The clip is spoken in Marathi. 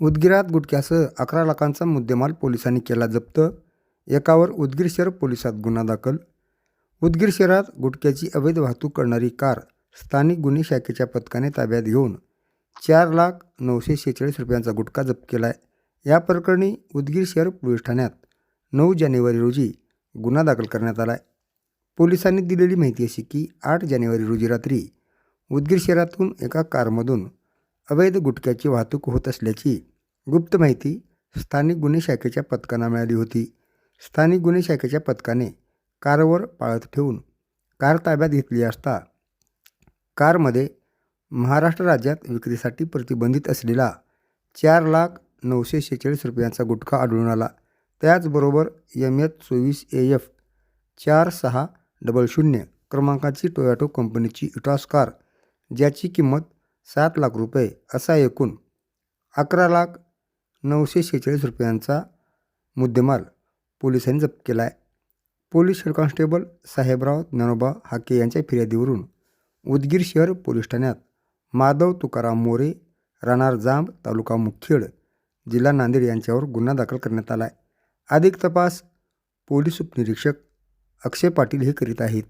उदगीरात गुटख्यासह अकरा लाखांचा मुद्देमाल पोलिसांनी केला जप्त. एकावर उदगीर शहर पोलिसात गुन्हा दाखल. उदगीर शहरात गुटख्याची अवैध वाहतूक करणारी कार स्थानिक गुन्हे शाखेच्या पथकाने ताब्यात घेऊन चार लाख नऊशे शेहेचाळीस रुपयांचा गुटखा जप्त केला आहे या प्रकरणी उदगीर शहर पोलीस ठाण्यात नऊ जानेवारी रोजी गुन्हा दाखल करण्यात आला आहे पोलिसांनी दिलेली माहिती अशी की आठ जानेवारी रोजी रात्री उदगीर शहरातून एका कारमधून अवैध गुटख्याची वाहतूक होत असल्याची गुप्त माहिती स्थानिक गुन्हे शाखेच्या पथकांना मिळाली होती. स्थानिक गुन्हे शाखेच्या पथकाने कारवर पाळत ठेवून कार ताब्यात घेतली असता कारमध्ये महाराष्ट्र राज्यात विक्रीसाठी प्रतिबंधित असलेला चार लाख नऊशे शेहेचाळीस रुपयांचा गुटखा आढळून आला. त्याचबरोबर एम एच चोवीस ए एफ चार सहा डबल शून्य क्रमांकाची टोयॅटो कंपनीची इटॉस कार ज्याची किंमत सात लाख रुपये असा एकूण अकरा लाख नऊशे शेहेचाळीस रुपयांचा मुद्देमाल पोलिसांनी जप्त केला आहे. Police head constable Sahebrao Dnyanoba Hake यांच्या फिर्यादीवरून उदगीर शहर पोलीस ठाण्यात माधव तुकाराम मोरे राहणार जांब तालुका मुखेड जिल्हा नांदेड यांच्यावर गुन्हा दाखल करण्यात आला आहे. अधिक तपास पोलीस उपनिरीक्षक अक्षय पाटील हे करीत आहेत.